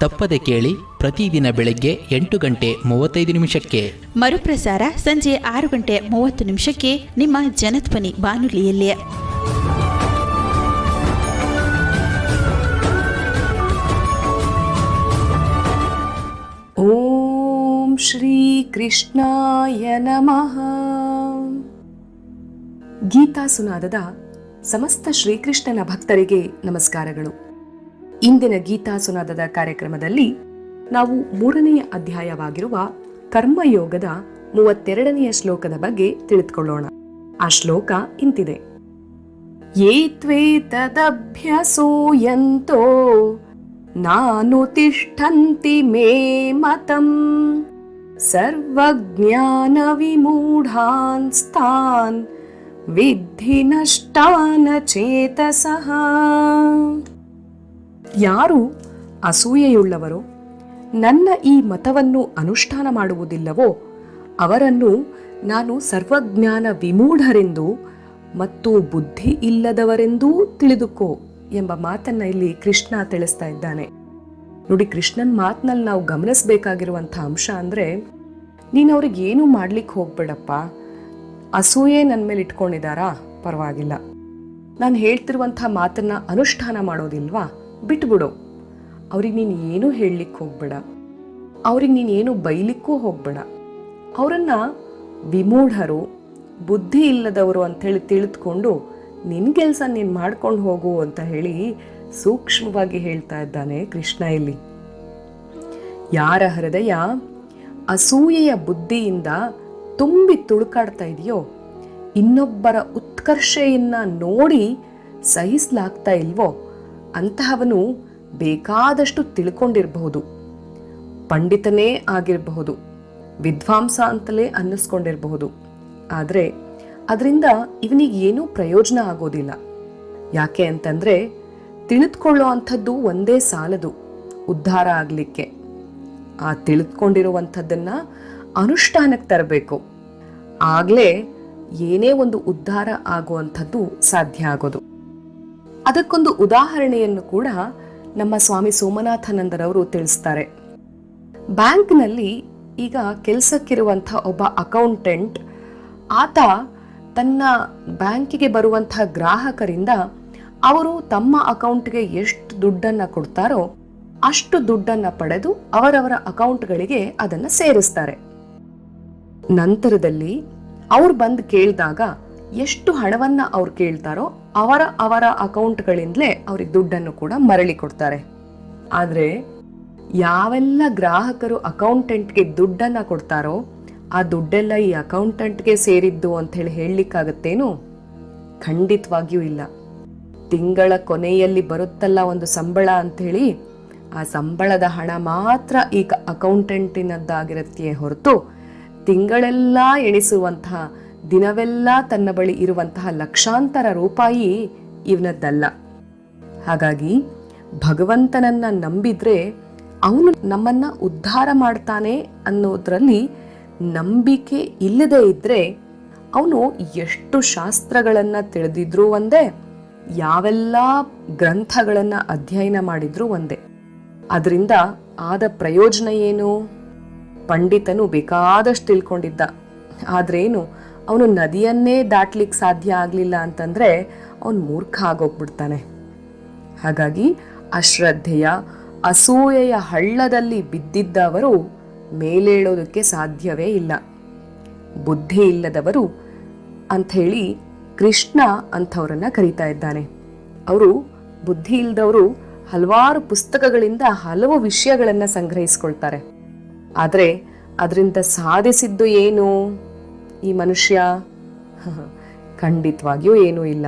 ತಪ್ಪದೆ ಕೇಳಿ ಪ್ರತಿದಿನ ಬೆಳಗ್ಗೆ ಎಂಟು ಗಂಟೆ ಮೂವತ್ತೈದು ನಿಮಿಷಕ್ಕೆ. ಮರುಪ್ರಸಾರ ಸಂಜೆ ಆರು ಗಂಟೆ ಮೂವತ್ತು ನಿಮಿಷಕ್ಕೆ ನಿಮ್ಮ ಜನಧ್ವನಿ ಬಾನುಲಿಯಲ್ಲಿ. ಓಂ ಶ್ರೀ ಕೃಷ್ಣಾಯ ನಮಃ. ಗೀತಾ ಸುನಾದದ ಸಮಸ್ತ ಶ್ರೀಕೃಷ್ಣನ ಭಕ್ತರಿಗೆ ನಮಸ್ಕಾರಗಳು. ಇಂದಿನ ಗೀತಾ ಸುನಾದದ ಕಾರ್ಯಕ್ರಮದಲ್ಲಿ ನಾವು ಮೂರನೆಯ ಅಧ್ಯಾಯವಾಗಿರುವ ಕರ್ಮಯೋಗದ ಮೂವತ್ತೆರಡನೆಯ ಶ್ಲೋಕದ ಬಗ್ಗೆ ತಿಳಿದುಕೊಳ್ಳೋಣ. ಆ ಶ್ಲೋಕ ಇಂತಿದೆ. ಯೇ ನಾನು ತಿಷ್ಠಂತಿ ಮೇ ಮತಂ ಸರ್ವಜ್ಞಾನ ವಿಮೂಢಾನ್ಸ್ತಾನ್ ವಿಧಿ ನಷ್ಟಾನ ಚೇತಸಃ. ಯಾರು ಅಸೂಯೆಯುಳ್ಳವರೋ, ನನ್ನ ಈ ಮತವನ್ನು ಅನುಷ್ಠಾನ ಮಾಡುವುದಿಲ್ಲವೋ, ಅವರನ್ನು ನಾನು ಸರ್ವಜ್ಞಾನ ವಿಮೂಢರೆಂದು ಮತ್ತು ಬುದ್ಧಿ ಇಲ್ಲದವರೆಂದೂ ತಿಳಿದುಕೋ ಎಂಬ ಮಾತನ್ನ ಇಲ್ಲಿ ಕೃಷ್ಣ ತಿಳಿಸ್ತಾ ಇದ್ದಾನೆ. ನೋಡಿ, ಕೃಷ್ಣನ್ ಮಾತಿನಲ್ಲಿ ನಾವು ಗಮನಿಸಬೇಕಾಗಿರುವಂಥ ಅಂಶ ಅಂದ್ರೆ, ನೀನು ಅವ್ರಿಗೆ ಏನು ಮಾಡ್ಲಿಕ್ಕೆ ಹೋಗ್ಬೇಡಪ್ಪ, ಅಸೂಯೆ ನನ್ನ ಮೇಲೆ ಇಟ್ಕೊಂಡಿದಾರಾ ಪರವಾಗಿಲ್ಲ. ನಾನು ಹೇಳ್ತಿರುವಂಥ ಮಾತನ್ನ ಅನುಷ್ಠಾನ ಮಾಡೋದಿಲ್ವಾ? ಬಿಟ್ಬಿಡು. ಅವ್ರಿಗೆ ನೀನು ಏನೂ ಹೇಳಲಿಕ್ಕೆ ಹೋಗ್ಬೇಡ. ಅವ್ರಿಗೆ ನೀನು ಏನು ಬೈಲಿಕ್ಕೂ ಹೋಗ್ಬೇಡ. ಅವರನ್ನು ವಿಮೂಢರು, ಬುದ್ಧಿ ಇಲ್ಲದವರು ಅಂಥೇಳಿ ತಿಳಿದುಕೊಂಡು ನಿನ್ನ ಕೆಲಸ ನೀನು ಮಾಡ್ಕೊಂಡು ಹೋಗು ಅಂತ ಹೇಳಿ ಸೂಕ್ಷ್ಮವಾಗಿ ಹೇಳ್ತಾ ಇದ್ದಾನೆ ಕೃಷ್ಣ ಇಲ್ಲಿ. ಯಾರ ಹೃದಯ ಅಸೂಯೆಯ ಬುದ್ಧಿಯಿಂದ ತುಂಬಿ ತುಳುಕಾಡ್ತಾ ಇದೆಯೋ, ಇನ್ನೊಬ್ಬರ ಉತ್ಕರ್ಷೆಯನ್ನು ನೋಡಿ ಸಹಿಸ್ಲಾಗ್ತಾ ಇಲ್ವೋ ಅಂತಹವನು ಬೇಕಾದಷ್ಟು ತಿಳ್ಕೊಂಡಿರಬಹುದು, ಪಂಡಿತನೇ ಆಗಿರಬಹುದು, ವಿದ್ವಾಂಸ ಅಂತಲೇ ಅನ್ನಿಸ್ಕೊಂಡಿರಬಹುದು. ಆದರೆ ಅದರಿಂದ ಇವನಿಗೆ ಏನೂ ಪ್ರಯೋಜನ ಆಗೋದಿಲ್ಲ. ಯಾಕೆ ಅಂತಂದರೆ ತಿಳಿದುಕೊಳ್ಳೋ ಅಂಥದ್ದು ಒಂದೇ ಸಾಲದು, ಉದ್ಧಾರ ಆಗಲಿಕ್ಕೆ. ಆ ತಿಳಿದುಕೊಂಡಿರುವಂಥದ್ದನ್ನು ಅನುಷ್ಠಾನಕ್ಕೆ ತರಬೇಕು. ಆಗಲೇ ಏನೇ ಒಂದು ಉದ್ಧಾರ ಆಗುವಂಥದ್ದು ಸಾಧ್ಯ ಆಗೋದು. ಅದಕ್ಕೊಂದು ಉದಾಹರಣೆಯನ್ನು ಕೂಡ ನಮ್ಮ ಸ್ವಾಮಿ ಸೋಮನಾಥನಂದರವರು ತಿಳಿಸ್ತಾರೆ. ಬ್ಯಾಂಕ್ನಲ್ಲಿ ಈಗ ಕೆಲಸಕ್ಕಿರುವಂಥ ಒಬ್ಬ ಅಕೌಂಟೆಂಟ್, ಆತ ತನ್ನ ಬ್ಯಾಂಕಿಗೆ ಬರುವಂಥ ಗ್ರಾಹಕರಿಂದ ಅವರು ತಮ್ಮ ಅಕೌಂಟ್ಗೆ ಎಷ್ಟು ದುಡ್ಡನ್ನ ಕೊಡ್ತಾರೋ ಅಷ್ಟು ದುಡ್ಡನ್ನ ಪಡೆದು ಅವರವರ ಅಕೌಂಟ್ಗಳಿಗೆ ಅದನ್ನ ಸೇರಿಸ್ತಾರೆ. ನಂತರದಲ್ಲಿ ಅವ್ರು ಬಂದು ಕೇಳಿದಾಗ ಎಷ್ಟು ಹಣವನ್ನ ಅವ್ರು ಕೇಳ್ತಾರೋ ಅವರ ಅವರ ಅಕೌಂಟ್ಗಳಿಂದಲೇ ಅವ್ರಿಗೆ ದುಡ್ಡನ್ನು ಕೂಡ ಮರಳಿ ಕೊಡ್ತಾರೆ. ಆದ್ರೆ ಯಾವೆಲ್ಲ ಗ್ರಾಹಕರು ಅಕೌಂಟೆಂಟ್ಗೆ ದುಡ್ಡನ್ನ ಕೊಡ್ತಾರೋ, ಆ ದುಡ್ಡೆಲ್ಲ ಈ ಅಕೌಂಟೆಂಟ್ಗೆ ಸೇರಿದ್ದು ಅಂತ ಹೇಳಿ ಹೇಳಲಿಕ್ಕಾಗತ್ತೇನು? ಖಂಡಿತವಾಗಿಯೂ ಇಲ್ಲ. ತಿಂಗಳ ಕೊನೆಯಲ್ಲಿ ಬರುತ್ತಲ್ಲ ಒಂದು ಸಂಬಳ ಅಂಥೇಳಿ, ಆ ಸಂಬಳದ ಹಣ ಮಾತ್ರ ಈಗ ಅಕೌಂಟೆಂಟಿನದ್ದಾಗಿರತ್ತೆಯೇ ಹೊರತು ತಿಂಗಳೆಲ್ಲ ಎಣಿಸುವಂತಹ ದಿನವೆಲ್ಲ ತನ್ನ ಬಳಿ ಇರುವಂತಹ ಲಕ್ಷಾಂತರ ರೂಪಾಯಿ ಇವನದ್ದಲ್ಲ. ಹಾಗಾಗಿ ಭಗವಂತನನ್ನ ನಂಬಿದ್ರೆ ಅವನು ನಮ್ಮನ್ನ ಉದ್ಧಾರ ಮಾಡ್ತಾನೆ ಅನ್ನೋದ್ರಲ್ಲಿ ನಂಬಿಕೆ ಇಲ್ಲದೆ ಇದ್ರೆ ಅವನು ಎಷ್ಟು ಶಾಸ್ತ್ರಗಳನ್ನ ತಿಳಿದಿದ್ರೂ ಒಂದೇ, ಯಾವೆಲ್ಲ ಗ್ರಂಥಗಳನ್ನ ಅಧ್ಯಯನ ಮಾಡಿದ್ರೂ ಒಂದೇ. ಅದರಿಂದ ಆದ ಪ್ರಯೋಜನ ಏನು? ಪಂಡಿತನು ಬೇಕಾದಷ್ಟು ತಿಳ್ಕೊಂಡಿದ್ದ. ಆದ್ರೇನು? ಅವನು ನದಿಯನ್ನೇ ದಾಟ್ಲಿಕ್ಕೆ ಸಾಧ್ಯ ಆಗಲಿಲ್ಲ ಅಂತಂದರೆ ಅವನು ಮೂರ್ಖ ಆಗೋಗ್ಬಿಡ್ತಾನೆ. ಹಾಗಾಗಿ ಅಶ್ರದ್ಧೆಯ, ಅಸೂಯೆಯ ಹಳ್ಳದಲ್ಲಿ ಬಿದ್ದಿದ್ದವರು ಮೇಲೇಳೋದಕ್ಕೆ ಸಾಧ್ಯವೇ ಇಲ್ಲ. ಬುದ್ಧಿ ಇಲ್ಲದವರು ಅಂಥೇಳಿ ಕೃಷ್ಣ ಅಂಥವ್ರನ್ನ ಕರೀತಾ ಇದ್ದಾನೆ. ಅವರು ಬುದ್ಧಿ ಇಲ್ಲದವರು ಹಲವಾರು ಪುಸ್ತಕಗಳಿಂದ ಹಲವು ವಿಷಯಗಳನ್ನು ಸಂಗ್ರಹಿಸ್ಕೊಳ್ತಾರೆ. ಆದರೆ ಅದರಿಂದ ಸಾಧಿಸಿದ್ದು ಏನು? ಈ ಮನುಷ್ಯ? ಖಂಡಿತವಾಗಿಯೂ ಏನೂ ಇಲ್ಲ.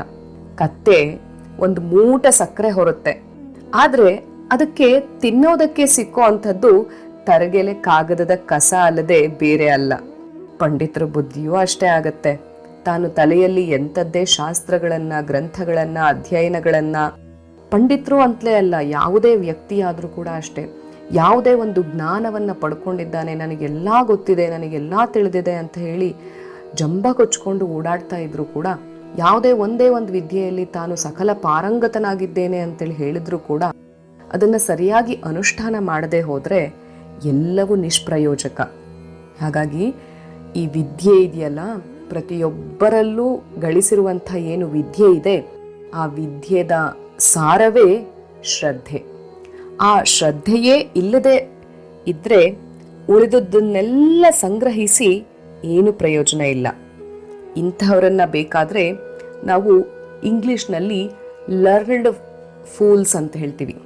ಕತ್ತೆ ಒಂದು ಮೂಟ ಸಕ್ಕರೆ ಹೊರುತ್ತೆ. ಆದರೆ ಅದಕ್ಕೆ ತಿನ್ನೋದಕ್ಕೆ ಸಿಕ್ಕೋ ಅಂಥದ್ದು ತರಗೆಲೆ ಕಾಗದದ ಕಸ ಅಲ್ಲದೆ ಬೇರೆ ಅಲ್ಲ. ಪಂಡಿತರ ಬುದ್ಧಿಯೂ ಅಷ್ಟೇ ಆಗತ್ತೆ. ತಾನು ತಲೆಯಲ್ಲಿ ಎಂಥದ್ದೇ ಶಾಸ್ತ್ರಗಳನ್ನ, ಗ್ರಂಥಗಳನ್ನ, ಅಧ್ಯಯನಗಳನ್ನ, ಪಂಡಿತರು ಅಂತಲೇ ಅಲ್ಲ, ಯಾವುದೇ ವ್ಯಕ್ತಿಯಾದರೂ ಕೂಡ ಅಷ್ಟೇ. ಯಾವುದೇ ಒಂದು ಜ್ಞಾನವನ್ನು ಪಡ್ಕೊಂಡಿದ್ದಾನೆ, ನನಗೆಲ್ಲ ಗೊತ್ತಿದೆ, ನನಗೆಲ್ಲ ತಿಳಿದಿದೆ ಅಂತ ಹೇಳಿ ಜಂಬ ಕೊಚ್ಕೊಂಡು ಓಡಾಡ್ತಾ ಇದ್ರು ಕೂಡ ಯಾವುದೇ ಒಂದೇ ಒಂದು ವಿದ್ಯೆಯಲ್ಲಿ ತಾನು ಸಕಲ ಪಾರಂಗತನಾಗಿದ್ದೇನೆ ಅಂತೇಳಿ ಹೇಳಿದ್ರು ಕೂಡ ಅದನ್ನ ಸರಿಯಾಗಿ ಅನುಷ್ಠಾನ ಮಾಡದೆ ಹೋದ್ರೆ ಎಲ್ಲವೂ ನಿಷ್ಪ್ರಯೋಜಕ. ಹಾಗಾಗಿ ಈ ವಿದ್ಯೆ ಇದೆಯಲ್ಲ, ಪ್ರತಿಯೊಬ್ಬರಲ್ಲೂ ಗಳಿಸಿರುವಂಥ ಏನು ವಿದ್ಯೆ ಇದೆ, ಆ ವಿದ್ಯೆದ ಸಾರವೇ ಶ್ರದ್ಧೆ. ಆ ಶ್ರದ್ಧೆಯೇ ಇಲ್ಲದೆ ಇದ್ರೆ ಉಳಿದದ್ದನ್ನೆಲ್ಲ ಸಂಗ್ರಹಿಸಿ ಏನು ಪ್ರಯೋಜನ ಇಲ್ಲ. ಇಂಥವರನ್ನು ಬೇಕಾದರೆ ನಾವು ಇಂಗ್ಲೀಷ್ನಲ್ಲಿ ಲರ್ನ್ಡ್ ಫೂಲ್ಸ್ ಅಂತ ಹೇಳ್ತೀವಿ.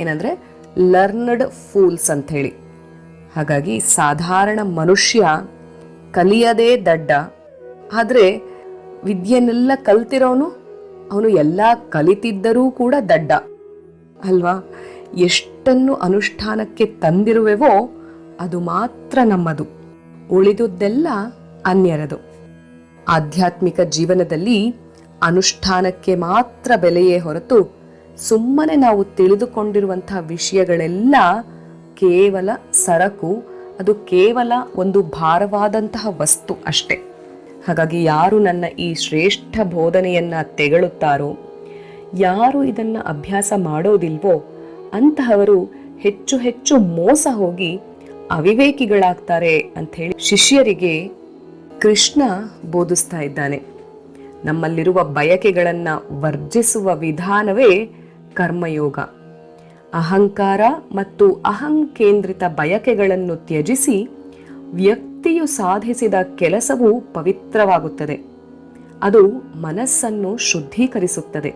ಏನಂದರೆ ಲರ್ನ್ಡ್ ಫೂಲ್ಸ್ ಅಂತ ಹೇಳಿ. ಹಾಗಾಗಿ ಸಾಧಾರಣ ಮನುಷ್ಯ ಕಲಿಯದೇ ದಡ್ಡ. ಆದರೆ ವಿದ್ಯೆನೆಲ್ಲ ಕಲ್ತಿರೋನು ಅವನು ಎಲ್ಲ ಕಲಿತಿದ್ದರೂ ಕೂಡ ದಡ್ಡ. ಅಲ್ವಾ? ಎಷ್ಟನ್ನು ಅನುಷ್ಠಾನಕ್ಕೆ ತಂದಿರುವೆವೋ ಅದು ಮಾತ್ರ ನಮ್ಮದು. ಉಳಿದುದೆಲ್ಲ ಅನ್ಯರದು. ಆಧ್ಯಾತ್ಮಿಕ ಜೀವನದಲ್ಲಿ ಅನುಷ್ಠಾನಕ್ಕೆ ಮಾತ್ರ ಬೆಲೆಯೇ ಹೊರತು ಸುಮ್ಮನೆ ನಾವು ತಿಳಿದುಕೊಂಡಿರುವಂತಹ ವಿಷಯಗಳೆಲ್ಲ ಕೇವಲ ಸರಕು, ಅದು ಕೇವಲ ಒಂದು ಭಾರವಾದಂತಹ ವಸ್ತು ಅಷ್ಟೆ. ಹಾಗಾಗಿ ಯಾರು ನನ್ನ ಈ ಶ್ರೇಷ್ಠ ಬೋಧನೆಯನ್ನು ತೆಗಳುತ್ತಾರೋ, ಯಾರು ಇದನ್ನ ಅಭ್ಯಾಸ ಮಾಡೋದಿಲ್ವೋ ಅಂತಹವರು ಹೆಚ್ಚು ಹೆಚ್ಚು ಮೋಸ ಹೋಗಿ ಅವಿವೇಕಿಗಳಾಗ್ತಾರೆ ಅಂತ ಹೇಳಿ ಶಿಷ್ಯರಿಗೆ ಕೃಷ್ಣ ಬೋಧಿಸ್ತಾ ಇದ್ದಾನೆ. ನಮ್ಮಲ್ಲಿರುವ ಬಯಕೆಗಳನ್ನ ವರ್ಜಿಸುವ ವಿಧಾನವೇ ಕರ್ಮಯೋಗ. ಅಹಂಕಾರ ಮತ್ತು ಅಹಂಕೇಂದ್ರಿತ ಬಯಕೆಗಳನ್ನು ತ್ಯಜಿಸಿ ವ್ಯಕ್ತಿಯು ಸಾಧಿಸಿದ ಕೆಲಸವು ಪವಿತ್ರವಾಗುತ್ತದೆ. ಅದು ಮನಸ್ಸನ್ನು ಶುದ್ಧೀಕರಿಸುತ್ತದೆ.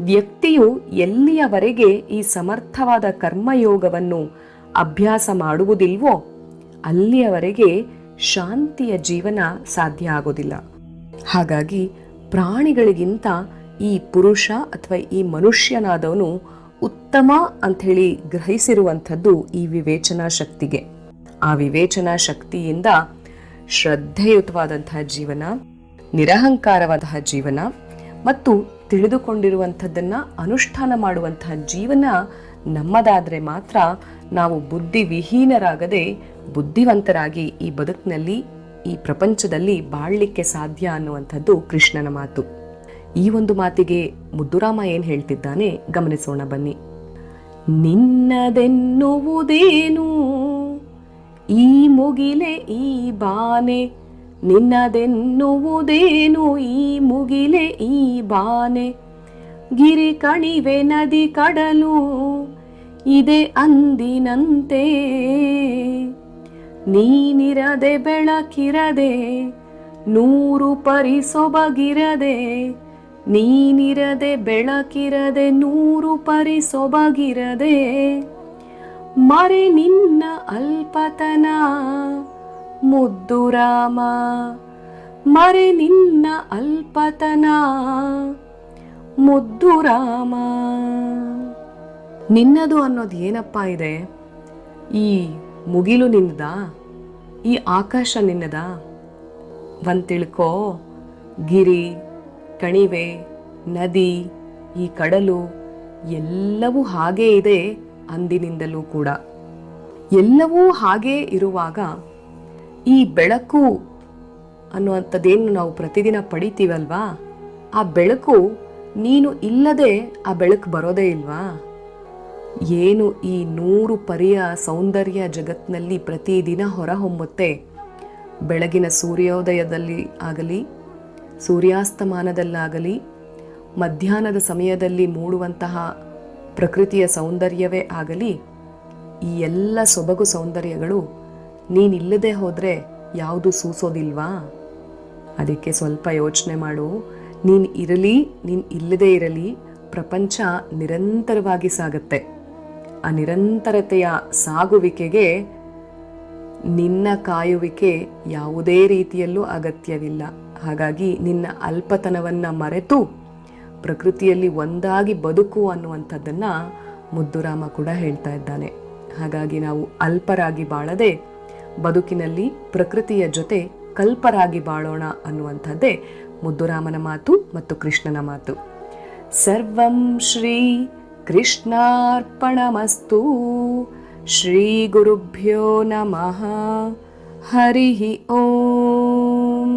ವ್ಯಕ್ತಿಯು ಎಲ್ಲಿಯವರೆಗೆ ಈ ಸಮರ್ಥವಾದ ಕರ್ಮಯೋಗವನ್ನು ಅಭ್ಯಾಸ ಮಾಡುವುದಿಲ್ವೋ, ಅಲ್ಲಿಯವರೆಗೆ ಶಾಂತಿಯ ಜೀವನ ಸಾಧ್ಯ ಆಗೋದಿಲ್ಲ. ಹಾಗಾಗಿ ಪ್ರಾಣಿಗಳಿಗಿಂತ ಈ ಪುರುಷ ಅಥವಾ ಈ ಮನುಷ್ಯನಾದವನು ಉತ್ತಮ ಅಂಥೇಳಿ ಗ್ರಹಿಸಿರುವಂಥದ್ದು ಈ ವಿವೇಚನಾ ಶಕ್ತಿಗೆ. ಆ ವಿವೇಚನಾ ಶಕ್ತಿಯಿಂದ ಶ್ರದ್ಧೆಯುತವಾದಂತಹ ಜೀವನ, ನಿರಹಂಕಾರವಾದಂತಹ ಜೀವನ ಮತ್ತು ತಿಳಿದುಕೊಂಡಿರುವಂಥದ್ದನ್ನು ಅನುಷ್ಠಾನ ಮಾಡುವಂತಹ ಜೀವನ ನಮ್ಮದಾದ್ರೆ ಮಾತ್ರ ನಾವು ಬುದ್ಧಿ ವಿಹೀನರಾಗದೆ ಬುದ್ಧಿವಂತರಾಗಿ ಈ ಬದುಕಿನಲ್ಲಿ, ಈ ಪ್ರಪಂಚದಲ್ಲಿ ಬಾಳ್ಲಿಕ್ಕೆ ಸಾಧ್ಯ ಅನ್ನುವಂಥದ್ದು ಕೃಷ್ಣನ ಮಾತು. ಈ ಒಂದು ಮಾತಿಗೆ ಮುದ್ದುರಾಮ ಏನ್ ಹೇಳ್ತಿದ್ದಾನೆ? ಗಮನಿಸೋಣ ಬನ್ನಿ. ನಿನ್ನದೆನ್ನುವುದೇನು? ಈ ಮುಗಿಲೆ ಈ ಬಾನೆ. ನಿನ್ನದೆನ್ನುವುದೇನು? ಈ ಮುಗಿಲೆ ಈ ಬಾನೆ. ಗಿರಿ ಕಣಿವೆ ನದಿ ಕಡಲು ಇದೆ ಅಂದಿನಂತೆ. ನೀನಿರದೆ ಬೆಳಕಿರದೆ, ನೂರು ಪರಿ ಸೊಬಗಿರದೆ ನೀನಿರದೆ ಬೆಳಕಿರದೆ, ನೂರು ಪರಿ ಸೊಬಗಿರದೆ ಮರೆ ನಿನ್ನ ಅಲ್ಪತನ, ಮುದ್ದು ರಾಮ. ಮರೆ ನಿನ್ನ ಅಲ್ಪತನ, ಮುದ್ದು ರಾಮ. ನಿನ್ನದು ಅನ್ನೋದು ಏನಪ್ಪ ಇದೆ? ಈ ಮುಗಿಲು ನಿನ್ನದಾ ಈ ಆಕಾಶ ನಿನ್ನದಾ? ಒಂದು ತಿಳ್ಕೋ. ಗಿರಿ, ಕಣಿವೆ, ನದಿ, ಈ ಕಡಲು ಎಲ್ಲವೂ ಹಾಗೇ ಇದೆ ಅಂದಿನಿಂದಲೂ ಕೂಡ. ಎಲ್ಲವೂ ಹಾಗೇ ಇರುವಾಗ ಈ ಬೆಳಕು ಅನ್ನುವಂಥದ್ದೇನು ನಾವು ಪ್ರತಿದಿನ ಪಡಿತೀವಲ್ವಾ? ಆ ಬೆಳಕು ನೀನು ಇಲ್ಲದೆ ಆ ಬೆಳಕು ಬರೋದೇ ಇಲ್ವಾ? ಏನು ಈ ನೂರು ಪರಿಯ ಸೌಂದರ್ಯ ಜಗತ್ತಿನಲ್ಲಿ ಪ್ರತಿದಿನ ಹೊರಹೊಮ್ಮುತ್ತೆ? ಬೆಳಗಿನ ಸೂರ್ಯೋದಯದಲ್ಲಿ ಆಗಲಿ, ಸೂರ್ಯಾಸ್ತಮಾನದಲ್ಲಾಗಲಿ, ಮಧ್ಯಾಹ್ನದ ಸಮಯದಲ್ಲಿ ಮೂಡುವಂತಹ ಪ್ರಕೃತಿಯ ಸೌಂದರ್ಯವೇ ಆಗಲಿ, ಈ ಎಲ್ಲ ಸೊಬಗು ಸೌಂದರ್ಯಗಳು ನೀನಿಲ್ಲದೆ ಹೋದರೆ ಯಾವುದು ಸೂಸೋದಿಲ್ವಾ? ಅದಕ್ಕೆ ಸ್ವಲ್ಪ ಯೋಚನೆ ಮಾಡು. ನೀನು ಇರಲಿ, ನೀನು ಇಲ್ಲದೇ ಇರಲಿ, ಪ್ರಪಂಚ ನಿರಂತರವಾಗಿ ಸಾಗತ್ತೆ. ಆ ನಿರಂತರತೆಯ ಸಾಗುವಿಕೆಗೆ ನಿನ್ನ ಕಾಯುವಿಕೆ ಯಾವುದೇ ರೀತಿಯಲ್ಲೂ ಅಗತ್ಯವಿಲ್ಲ. ಹಾಗಾಗಿ ನಿನ್ನ ಅಲ್ಪತನವನ್ನ ಮರೆತು ಪ್ರಕೃತಿಯಲ್ಲಿ ಒಂದಾಗಿ ಬದುಕು ಅನ್ನುವಂಥದ್ದನ್ನು ಮುದ್ದುರಾಮ ಕೂಡ ಹೇಳ್ತಾ ಇದ್ದಾನೆ. ಹಾಗಾಗಿ ನಾವು ಅಲ್ಪರಾಗಿ ಬಾಳದೆ ಬದುಕಿನಲ್ಲಿ ಪ್ರಕೃತಿಯ ಜೊತೆ ಕಲ್ಪರಾಗಿ ಬಾಳೋಣ ಅನ್ನುವಂಥದ್ದೇ ಮುದ್ದುರಾಮನ ಮಾತು ಮತ್ತು ಕೃಷ್ಣನ ಮಾತು. ಸರ್ವಂ ಶ್ರೀ ಕೃಷ್ಣಾರ್ಪಣಮಸ್ತು. ಶ್ರೀ ಗುರುಭ್ಯೋ ನಮಃ. ಹರಿ ಓಂ.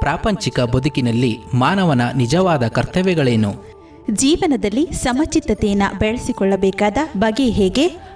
ಪ್ರಾಪಂಚಿಕ ಬದುಕಿನಲ್ಲಿ ಮಾನವನ ನಿಜವಾದ ಕರ್ತವ್ಯಗಳೇನು? ಜೀವನದಲ್ಲಿ ಸಮಚಿತ್ತತೆಯನ್ನು ಬೆಳೆಸಿಕೊಳ್ಳಬೇಕಾದ ಬಗೆ ಹೇಗೆ?